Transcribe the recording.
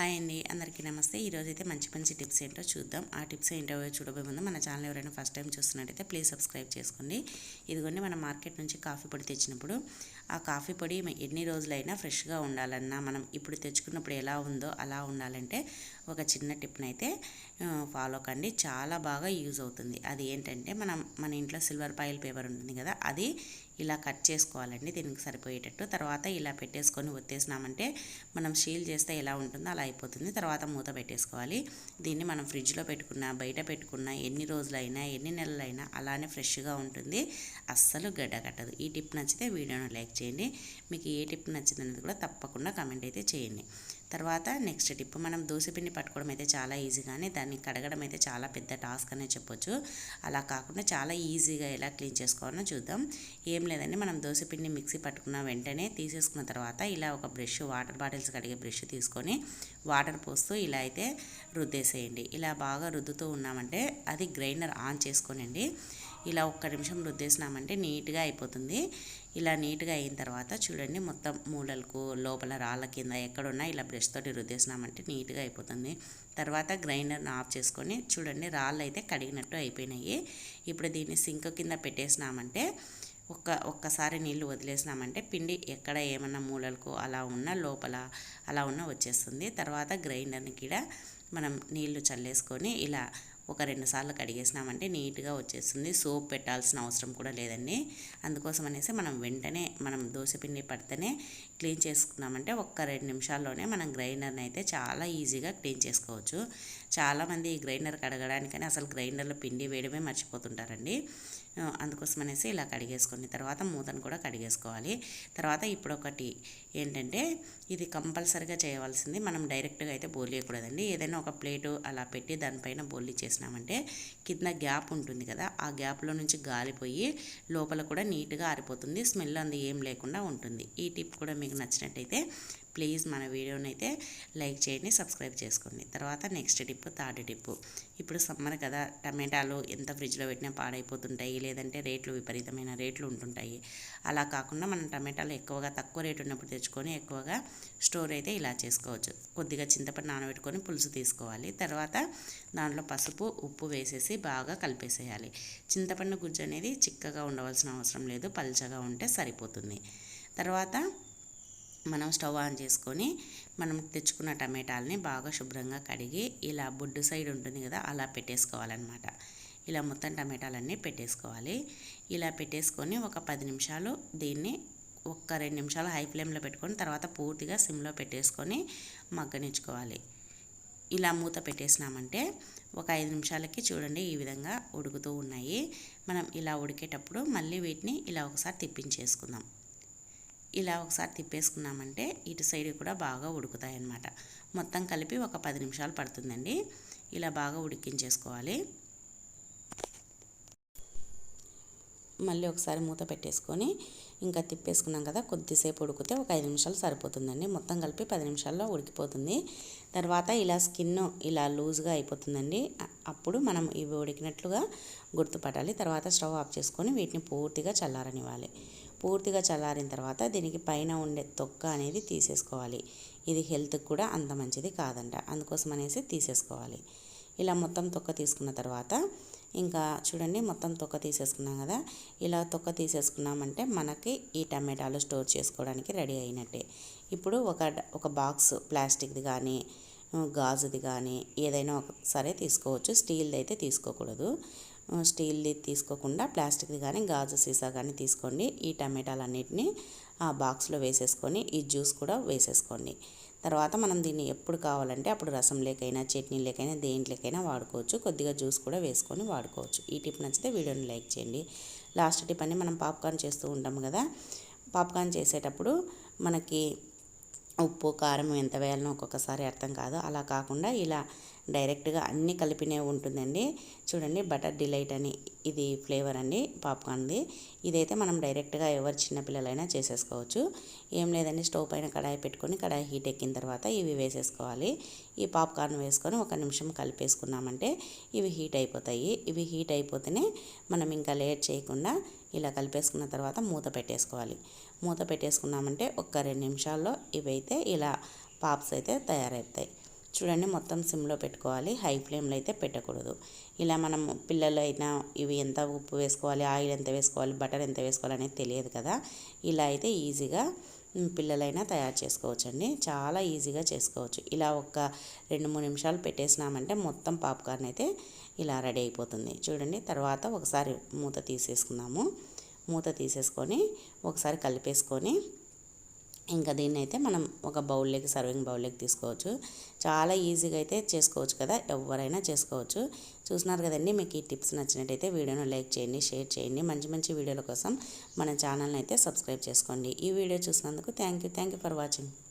Hi అండి. అందరికీ నమస్తే. ఈరోజు అయితే మంచి మంచి టిప్స్ ఏంటో చూద్దాం. ఆ టిప్స్ ఏంటో చూడబోయే ముందు మన ఛానల్ ఎవరైనా ఫస్ట్ టైం చూస్తున్నట్టయితే ప్లీజ్ సబ్స్క్రైబ్ చేసుకోండి. ఇదిగోండి మన మార్కెట్ నుంచి కాఫీ పొడి తెచ్చినప్పుడు ఆ కాఫీ పొడి ఎన్ని రోజులైనా ఫ్రెష్గా ఉండాలన్నా మనం ఇప్పుడు తెచ్చుకున్నప్పుడు ఎలా ఉందో అలా ఉండాలంటే ఒక చిన్న టిప్ని అయితే ఫాలో కండి. చాలా బాగా యూజ్ అవుతుంది. అది ఏంటంటే మనం మన ఇంట్లో సిల్వర్ పాయిల్ పేపర్ ఉంటుంది కదా అది ఇలా కట్ చేసుకోవాలండి దీనికి సరిపోయేటట్టు. తర్వాత ఇలా పెట్టేసుకొని ఒత్తేసినామంటే మనం షీల్ చేస్తే ఎలా ఉంటుందో అలా అయిపోతుంది. తర్వాత మూత పెట్టేసుకోవాలి. దీన్ని మనం ఫ్రిడ్జ్లో పెట్టుకున్నా బయట పెట్టుకున్నా ఎన్ని రోజులైనా ఎన్ని నెలలైనా అలానే ఫ్రెష్గా ఉంటుంది. అస్సలు గడ్డ కట్టదు. ఈ టిప్ నచ్చితే వీడియోను లైక్ చేయండి. మీకు ఏ టిప్ నచ్చిందనేది కూడా తప్పకుండా కామెంట్ అయితే చేయండి. తర్వాత నెక్స్ట్ టిప్ మనం దోశపిండి పట్టుకోవడం అయితే చాలా ఈజీగానే దాన్ని కడగడం అయితే చాలా పెద్ద టాస్క్ అనే చెప్పొచ్చు. అలా కాకుండా చాలా ఈజీగా ఎలా క్లీన్ చేసుకోవాలో చూద్దాం. ఏం లేదండి మనం దోశపిండి మిక్సీ పట్టుకున్న వెంటనే తీసేసుకున్న తర్వాత ఇలా ఒక బ్రష్ వాటర్ బాటిల్స్ కడిగే బ్రష్ తీసుకొని వాటర్ పోస్తూ ఇలా అయితే రుద్దేసేయండి. ఇలా బాగా రుద్దుతూ ఉన్నామంటే అది గ్రైండర్ ఆన్ చేసుకోనండి. ఇలా ఒక్క నిమిషం రుద్దేసినామంటే నీట్గా అయిపోతుంది. ఇలా నీట్గా అయిన తర్వాత చూడండి మొత్తం మూలలకు లోపల రాళ్ళ కింద ఎక్కడున్నా ఇలా బ్రష్ తోటి రుద్దేసినామంటే నీట్గా అయిపోతుంది. తర్వాత గ్రైండర్ని ఆఫ్ చేసుకొని చూడండి రాళ్ళు అయితే కడిగినట్టు అయిపోయినాయి. ఇప్పుడు దీన్ని సింక్ కింద పెట్టేసినామంటే ఒక్క ఒక్కసారి నీళ్ళు వదిలేసినామంటే పిండి ఎక్కడ ఏమన్నా మూలలకు అలా ఉన్న లోపల అలా ఉన్న వచ్చేస్తుంది. తర్వాత గ్రైండర్ని కూడా మనం నీళ్ళు చల్లేసుకొని ఇలా ఒక రెండు సార్లు కడిగేసినామంటే నీట్గా వచ్చేస్తుంది. సోప్ పెట్టాల్సిన అవసరం కూడా లేదండి. అందుకోసం అనేసి మనం వెంటనే మనం దోశపిండి పడితేనే క్లీన్ చేసుకున్నామంటే ఒక్క రెండు నిమిషాల్లోనే మనం గ్రైండర్ని అయితే చాలా ఈజీగా క్లీన్ చేసుకోవచ్చు. చాలామంది ఈ గ్రైండర్ కడగడానికని అసలు గ్రైండర్లో పిండి వేయడమే మర్చిపోతుంటారండి. అందుకోసం అనేసి ఇలా కడిగేసుకుని తర్వాత మూతను కూడా కడిగేసుకోవాలి. తర్వాత ఇప్పుడు ఒకటి ఏంటంటే ఇది కంపల్సరిగా చేయవలసింది మనం డైరెక్ట్గా అయితే బోలియకూడదండి ఏదైనా ఒక ప్లేటు అలా పెట్టి దానిపైన బోలి చేసినామంటే కింద గ్యాప్ ఉంటుంది కదా ఆ గ్యాప్లో నుంచి గాలిపోయి లోపల కూడా నీట్గా ఆరిపోతుంది స్మెల్ అంది ఏం లేకుండా ఉంటుంది. ఈ టిప్ కూడా మీకు నచ్చినట్టయితే ప్లీజ్ మన వీడియోని అయితే లైక్ చేయండి సబ్స్క్రైబ్ చేసుకోండి. తర్వాత నెక్స్ట్ టిప్ థర్డ్ టిప్ ఇప్పుడు సమ్మర్ కదా టమాటాలు ఎంత ఫ్రిడ్జ్లో పెట్టినా పాడైపోతుంటాయి లేదంటే రేట్లు విపరీతమైన రేట్లు ఉంటుంటాయి. అలా కాకుండా మనం టమాటాలు ఎక్కువగా తక్కువ రేటు ఉన్నప్పుడు తెచ్చుకొని ఎక్కువగా స్టోర్ అయితే ఇలా చేసుకోవచ్చు. కొద్దిగా చింతపండు నానబెట్టుకొని పులుసు తీసుకోవాలి. తర్వాత దాంట్లో పసుపు ఉప్పు వేసేసి బాగా కలిపేసేయాలి. చింతపండు గుజ్జు అనేది చిక్కగా ఉండవలసిన అవసరం లేదు పల్చగా ఉంటే సరిపోతుంది. తర్వాత మనం స్టవ్ ఆన్ చేసుకొని మనం తెచ్చుకున్న టమాటాలని బాగా శుభ్రంగా కడిగి ఇలా బొడ్డు సైడ్ ఉంటుంది కదా అలా పెట్టేసుకోవాలన్నమాట. ఇలా మొత్తం టమాటాలన్నీ పెట్టేసుకోవాలి. ఇలా పెట్టేసుకొని ఒక పది నిమిషాలు దీన్ని ఒక్క రెండు నిమిషాలు హై ఫ్లేమ్లో పెట్టుకొని తర్వాత పూర్తిగా సిమ్లో పెట్టేసుకొని మగ్గనిచ్చుకోవాలి. ఇలా మూత పెట్టేసినామంటే ఒక ఐదు నిమిషాలకి చూడండి ఈ విధంగా ఉడుకుతూ ఉన్నాయి. మనం ఇలా ఉడికేటప్పుడు మళ్ళీ వీటిని ఇలా ఒకసారి తిప్పించేసుకుందాం. ఇలా ఒకసారి తిప్పేసుకున్నామంటే ఇటు సైడ్ కూడా బాగా ఉడుకుతాయి అన్నమాట మొత్తం కలిపి ఒక పది నిమిషాలు పడుతుందండి. ఇలా బాగా ఉడికించేసుకోవాలి. మళ్ళీ ఒకసారి మూత పెట్టేసుకొని ఇంకా తిప్పేసుకున్నాం కదా కొద్దిసేపు ఉడికితే ఒక ఐదు నిమిషాలు సరిపోతుందండి. మొత్తం కలిపి పది నిమిషాల్లో ఉడికిపోతుంది. తర్వాత ఇలా స్కిన్ ఇలా లూజ్గా అయిపోతుందండి. అప్పుడు మనం ఇవి ఉడికినట్లుగా గుర్తుపట్టాలి. తర్వాత స్టవ్ ఆఫ్ చేసుకొని వీటిని పూర్తిగా చల్లారనివ్వాలి. పూర్తిగా చల్లారిన తర్వాత దీనికి పైన ఉండే తొక్క అనేది తీసేసుకోవాలి. ఇది హెల్త్కి కూడా అంత మంచిది కాదంట. అందుకోసం అనేసి తీసేసుకోవాలి. ఇలా మొత్తం తొక్క తీసుకున్న తర్వాత ఇంకా చూడండి మొత్తం తొక్క తీసేసుకున్నాం కదా. ఇలా తొక్క తీసేసుకున్నామంటే మనకి ఈ టమాటాలు స్టోర్ చేసుకోవడానికి రెడీ అయినట్టే. ఇప్పుడు ఒక ఒక బాక్స్ ప్లాస్టిక్ది కానీ గాజుది కానీ ఏదైనా సరే తీసుకోవచ్చు. స్టీల్ది అయితే తీసుకోకూడదు. స్టీల్ది తీసుకోకుండా ప్లాస్టిక్ది కానీ గాజు సీసా కానీ తీసుకోండి. ఈ టమాటాలన్నిటిని ఆ బాక్స్లో వేసేసుకొని ఈ జ్యూస్ కూడా వేసేసుకోండి. తర్వాత మనం దీన్ని ఎప్పుడు కావాలంటే అప్పుడు రసం లేకైనా చట్నీ లేకైనా దేంట్లోకైనా వాడుకోవచ్చు. కొద్దిగా జ్యూస్ కూడా వేసుకొని వాడుకోవచ్చు. ఈ టిప్ నచ్చితే వీడియోని లైక్ చేయండి. లాస్ట్ టిప్ అని మనం పాప్కార్న్ చేస్తూ ఉంటాం కదా. పాప్కార్న్ చేసేటప్పుడు మనకి ఉప్పు కారం ఎంత వేయాలనో ఒక్కొక్కసారి అర్థం కాదు. అలా కాకుండా ఇలా డైరెక్ట్గా అన్నీ కలిపినే ఉంటుందండి. చూడండి బటర్ డిలైట్ అని ఇది ఫ్లేవర్ అండి పాప్కార్న్ది ఇదైతే మనం డైరెక్ట్గా ఎవరు చిన్నపిల్లలైనా చేసేసుకోవచ్చు. ఏం లేదండి స్టవ్ పైన కడాయి పెట్టుకొని కడాయి హీట్ ఎక్కిన తర్వాత ఇవి వేసేసుకోవాలి. ఈ పాప్కార్న్ వేసుకొని ఒక నిమిషం కలిపేసుకున్నామంటే ఇవి హీట్ అయిపోతాయి. ఇవి హీట్ అయిపోతేనే మనం ఇంకా లేట్ చేయకుండా ఇలా కలిపేసుకున్న తర్వాత మూత పెట్టేసుకోవాలి. మూత పెట్టేసుకున్నామంటే ఒక్క రెండు నిమిషాల్లో ఇవైతే ఇలా పాప్స్ అయితే తయారవుతాయి. చూడండి మొత్తం సిమ్లో పెట్టుకోవాలి. హై ఫ్లేమ్లో అయితే పెట్టకూడదు. ఇలా మనం పిల్లలు అయినా ఇవి ఎంత ఉప్పు వేసుకోవాలి ఆయిల్ ఎంత వేసుకోవాలి బటర్ ఎంత వేసుకోవాలి అనేది తెలియదు కదా. ఇలా అయితే ఈజీగా పిల్లలైనా తయారు చేసుకోవచ్చండి. చాలా ఈజీగా చేసుకోవచ్చు. ఇలా ఒక రెండు మూడు నిమిషాలు పెట్టేసినామంటే మొత్తం పాప్కార్న్ అయితే ఇలా రెడీ అయిపోతుంది. చూడండి తర్వాత ఒకసారి మూత తీసేసుకున్నాము మూత తీసేసుకొని ఒకసారి కలిపేసుకొని ఇంకా దీన్ని అయితే మనం ఒక బౌల్లోకి సర్వింగ్ బౌల్లోకి తీసుకోవచ్చు. చాలా ఈజీగా అయితే చేసుకోవచ్చు కదా ఎవరైనా చేసుకోవచ్చు. చూసినారు కదండి మీకు ఈ టిప్స్ నచ్చినట్టయితే వీడియోను లైక్ చేయండి షేర్ చేయండి. మంచి మంచి వీడియోల కోసం మన ఛానల్ని అయితే సబ్స్క్రైబ్ చేసుకోండి. ఈ వీడియో చూసినందుకు thank you thank you for watching.